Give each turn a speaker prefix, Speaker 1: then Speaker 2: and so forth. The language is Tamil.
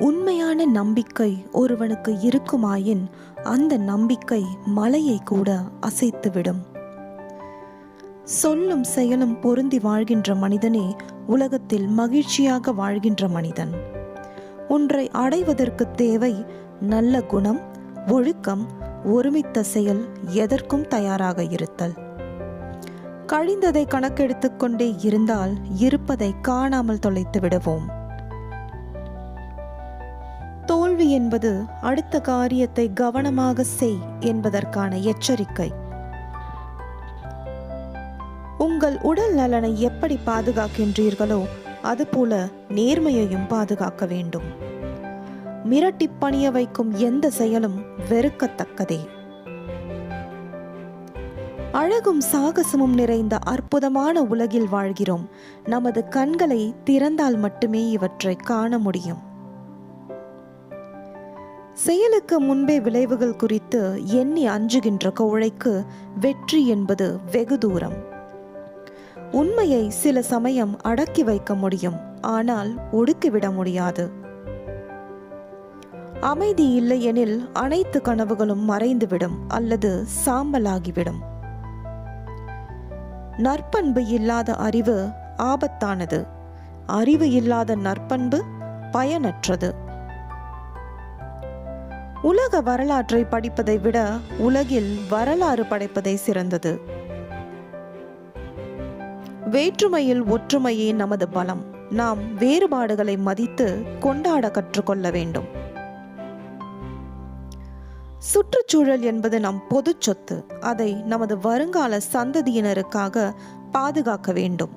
Speaker 1: உண்மையான நம்பிக்கை ஒருவனுக்கு இருக்குமாயின் அந்த நம்பிக்கை மலையை கூட அசைத்துவிடும். சொல்லும் செயலும் பொருந்தி வாழ்கின்ற மனிதனே உலகத்தில் மகிழ்ச்சியாக வாழ்கின்ற மனிதன். ஒன்றை அடைவதற்கு தேவை நல்ல குணம் ஒழுக்கம் ஒருமித்த செயல் எதற்கும் தயாராக இருத்தல். கழிந்ததை கணக்கெடுத்துக்கொண்டே இருந்தால் இருப்பதை காணாமல் தொலைத்து விடுவோம். கேள்வி என்பது அடுத்த காரியத்தை கவனமாக செய் என்பதற்கான எச்சரிக்கை. உங்கள் உடல் நலனை எப்படி பாதுகாக்கின்றீர்களோ அதுபோல நேர்மையையும் பாதுகாக்க வேண்டும். மிரட்டி பணிய வைக்கும் எந்த செயலும் வெறுக்கத்தக்கதே. அழகும் சாகசமும் நிறைந்த அற்புதமான உலகில் வாழ்கிறோம். நமது கண்களை திறந்தால் மட்டுமே இவற்றை காண முடியும். செயலுக்கு முன்பே விளைவுகள் குறித்து எண்ணி அஞ்சுகின்ற கோழைக்கு வெற்றி என்பது வெகு தூரம். உண்மையை சில சமயம் அடக்கி வைக்க முடியும் ஆனால் ஒடுக்கிவிட முடியாது. அமைதி இல்லையெனில் அனைத்து கனவுகளும் மறைந்துவிடும் அல்லது சாம்பலாகிவிடும். நற்பண்பு இல்லாத அறிவு ஆபத்தானது. அறிவு இல்லாத நற்பண்பு பயனற்றது. உலக வரலாற்றை படிப்பதை விட உலகில் வரலாறு படைப்பதை சிறந்தது. வேற்றுமையில் ஒற்றுமையே நமது பலம். நாம் வேறுபாடுகளை மதித்து கொண்டாட கற்றுக்கொள்ள வேண்டும். சுற்றுச்சூழல் என்பது நம் பொது சொத்து. அதை நமது வருங்கால சந்ததியினருக்காக பாதுகாக்க வேண்டும்.